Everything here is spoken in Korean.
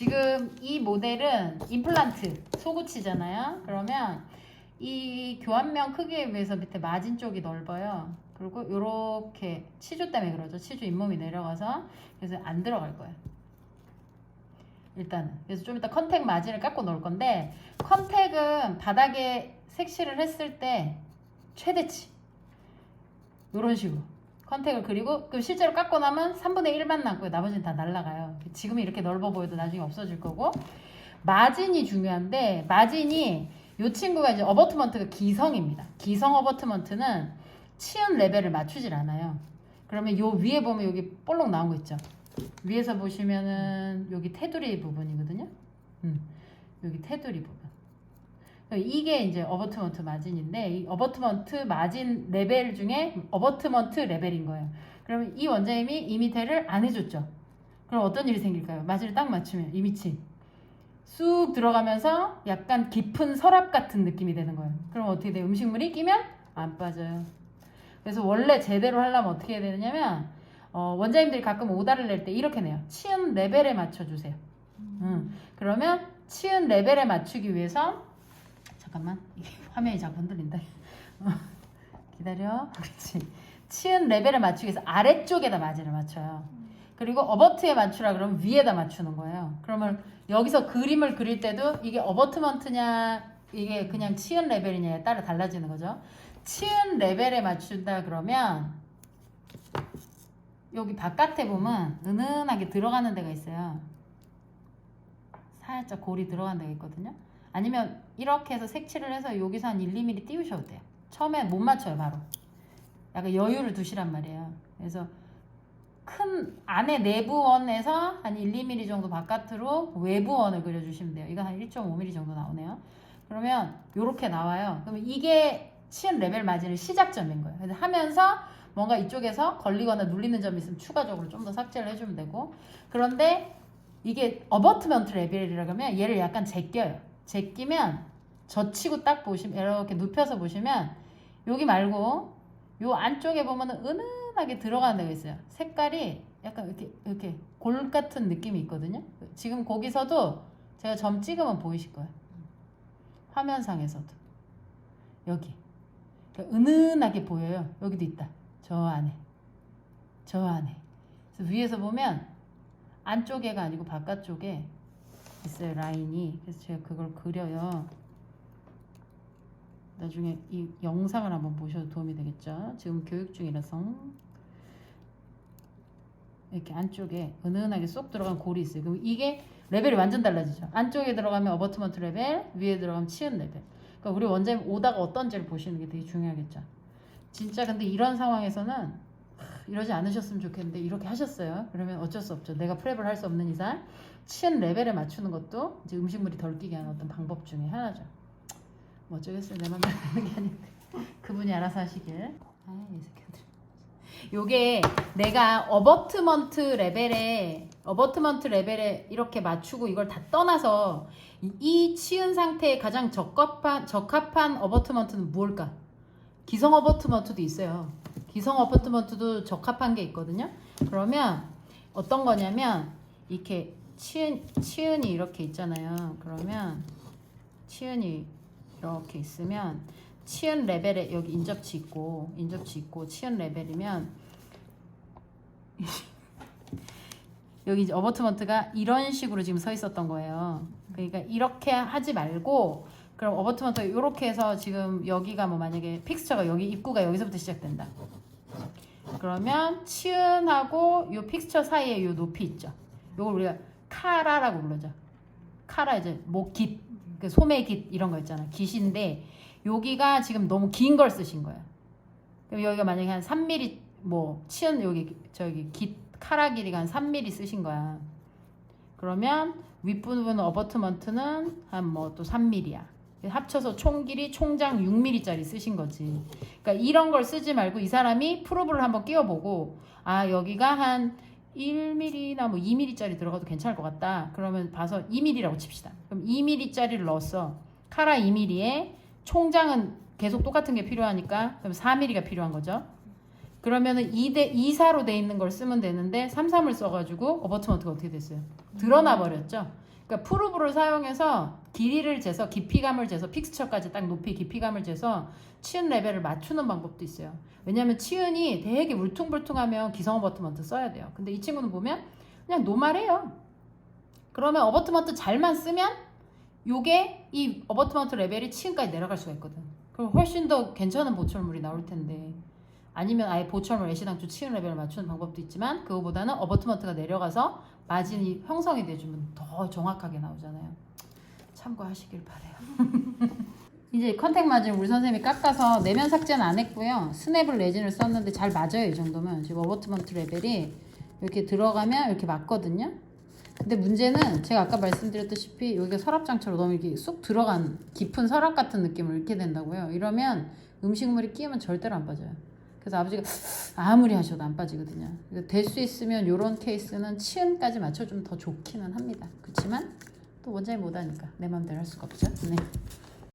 지금 이 모델은 임플란트 소구치잖아요. 그러면 이 교환면 크기에 비해서 밑에 마진 쪽이 넓어요. 그리고 이렇게 치주 때문에 그러죠. 치주 잇몸이 내려가서 그래서 안 들어갈 거예요. 일단은 그래서 좀 이따 컨택 마진을 깎고 놓을 건데 컨택은 바닥에 색칠을 했을 때 최대치 이런 식으로 컨택을 그리고 그 실제로 깎고 나면 3분의 1만 남고요. 나머지는 다 날라가요. 지금은 이렇게 넓어 보여도 나중에 없어질 거고 마진이 중요한데 마진이 이 친구가 이제 어버트먼트가 기성입니다. 기성 어버트먼트는 치은 레벨을 맞추질 않아요. 그러면 요 위에 보면 여기 볼록 나온 거 있죠. 위에서 보시면은 여기 테두리 부분이거든요. 음, 여기 테두리 부분. 이게 이제 어버트먼트 마진인데 이 어버트먼트 마진 레벨 중에 어버트먼트 레벨인 거예요. 그러면 이 원장님이 이 밑에를 안 해줬죠. 그럼 어떤 일이 생길까요? 마진을 딱 맞추면 이 밑이 쑥 들어가면서 약간 깊은 서랍 같은 느낌이 되는 거예요. 그럼 어떻게 돼요? 음식물이 끼면 안 빠져요. 그래서 원래 제대로 하려면 어떻게 해야 되느냐면 어, 원장님들이 가끔 오다를 낼 때 이렇게 내요. 치은 레벨에 맞춰주세요. 음, 그러면 치은 레벨에 맞추기 위해서 잠깐만 이게 화면이 자꾸 흔들린다. 어, 기다려. 그렇지. 치은 레벨에 맞추기 위해서 아래쪽에다 마진을 맞춰요. 그리고 어버트에 맞추라 그러면 위에다 맞추는 거예요. 그러면 여기서 그림을 그릴 때도 이게 어버트먼트냐 이게 그냥 치은 레벨이냐에 따라 달라지는 거죠. 치은 레벨에 맞춘다 그러면 여기 바깥에 보면 은은하게 들어가는 데가 있어요. 살짝 골이 들어간 데가 있거든요. 아니면 이렇게 해서 색칠을 해서 여기서 한 1, 2mm 띄우셔도 돼요. 처음에 못 맞춰요, 바로. 약간 여유를 두시란 말이에요. 그래서 큰 안에 내부원에서 한 1, 2mm 정도 바깥으로 외부원을 그려주시면 돼요. 이거 한 1.5mm 정도 나오네요. 그러면 이렇게 나와요. 그러면 이게 치은 레벨 마진의 시작점인 거예요. 그래서 하면서 뭔가 이쪽에서 걸리거나 눌리는 점이 있으면 추가적으로 좀 더 삭제를 해주면 되고 그런데 이게 어버트먼트 레벨이라 그러면 얘를 약간 제껴요. 제끼면 젖히고 딱 보시면 이렇게 눕혀서 보시면 여기 말고 요 안쪽에 보면은 은은하게 들어가는 데가 있어요. 색깔이 약간 이렇게 이렇게 골 같은 느낌이 있거든요. 지금 거기서도 제가 점 찍으면 보이실 거예요. 화면상에서도 여기 그러니까 은은하게 보여요. 여기도 있다. 저 안에 저 안에 그래서 위에서 보면 안쪽에가 아니고 바깥쪽에 있어요 라인이 그래서 제가 그걸 그려요. 나중에 이 영상을 한번 보셔도 도움이 되겠죠. 지금 교육 중이라서 이렇게 안쪽에 은은하게 쏙 들어간 골이 있어요. 그럼 이게 레벨이 완전 달라지죠. 안쪽에 들어가면 어버트먼트 레벨, 위에 들어가면 치은 레벨. 그러니까 우리 원장님 오다가 어떤지를 보시는 게 되게 중요하겠죠. 진짜 근데 이런 상황에서는 하, 이러지 않으셨으면 좋겠는데 이렇게 하셨어요. 그러면 어쩔 수 없죠. 내가 프랩을 할 수 없는 이상 치은 레벨에 맞추는 것도 이제 음식물이 덜 끼게 하는 어떤 방법 중에 하나죠. 뭐 어쩌겠어요. 내 맘대로 하는 게 아닌데 그분이 알아서 하시길. 아이 새끼들. 요게 내가 어버트먼트 레벨에 어버트먼트 레벨에 이렇게 맞추고 이걸 다 떠나서 이, 이 치은 상태에 가장 적합한 적합한 어버트먼트는 무엇일까? 기성 어버트먼트도 있어요. 기성 어버트먼트도 적합한 게 있거든요. 그러면 어떤 거냐면 이렇게 치은 치은이 이렇게 있잖아요. 그러면 치은이 이렇게 있으면 치은 레벨에 여기 인접치 있고 인접치 있고 치은 레벨이면 여기 어버트먼트가 이런 식으로 지금 서 있었던 거예요. 그러니까 이렇게 하지 말고 그럼 어버트먼트 이렇게 해서 지금 여기가 뭐 만약에 픽스처가 여기 입구가 여기서부터 시작된다. 그러면 치은하고 요 픽스처 사이에 요 높이 있죠. 요걸 우리가 카라라고 부르죠. 카라 이제 목깃, 그 소매 깃 이런 거 있잖아. 깃인데 여기가 지금 너무 긴 걸 쓰신 거예요. 그럼 여기가 만약에 한 3mm 뭐 치은 여기 저기 깃 카라 길이가 한 3mm 쓰신 거야. 그러면 윗부분 어버트먼트는 한 뭐 또 3mm야. 합쳐서 총 길이 총장 6mm짜리 쓰신 거지. 그러니까 이런 걸 쓰지 말고 이 사람이 프로브를 한번 끼워보고 아 여기가 한 1mm나 뭐 2mm짜리 들어가도 괜찮을 것 같다. 그러면 봐서 2mm라고 칩시다. 그럼 2mm짜리를 넣었어. 카라 2mm에 총장은 계속 똑같은 게 필요하니까 그럼 4mm가 필요한 거죠. 그러면은 2대 2사로 돼 있는 걸 쓰면 되는데 3, 3을 써가지고 어버트먼트가 어떻게 됐어요? 드러나 버렸죠. 그러니까 프루브를 사용해서 길이를 재서 깊이감을 재서 픽스처까지 딱 높이 깊이감을 재서 치은 레벨을 맞추는 방법도 있어요. 왜냐하면 치은이 되게 울퉁불퉁하면 기성 어버트먼트 써야 돼요. 근데 이 친구는 보면 그냥 노말해요. 그러면 어버트먼트 잘만 쓰면 요게 이 어버트먼트 레벨이 치은까지 내려갈 수가 있거든. 그럼 훨씬 더 괜찮은 보철물이 나올 텐데 아니면 아예 보철물 애시당초 치은 레벨을 맞추는 방법도 있지만 그거보다는 어버트먼트가 내려가서 마진이 형성이 돼주면 더 정확하게 나오잖아요. 참고하시길 바래요. 이제 컨택 마진 우리 선생님이 깎아서 내면 삭제는 안 했고요. 스냅을 레진을 썼는데 잘 맞아요. 이 정도면 지금 어버트먼트 레벨이 이렇게 들어가면 이렇게 맞거든요. 근데 문제는 제가 아까 말씀드렸다시피 여기가 서랍장처럼 너무 이렇게 쑥 들어간 깊은 서랍 같은 느낌을 잃게 된다고요. 이러면 음식물이 끼우면 절대로 안 빠져요. 그래서 아버지가 아무리 하셔도 안 빠지거든요. 될수 있으면 이런 케이스는 치은까지 맞춰주면 더 좋기는 합니다. 그렇지만 또 원장이 못하니까 내 마음대로 할 수가 없죠. 네.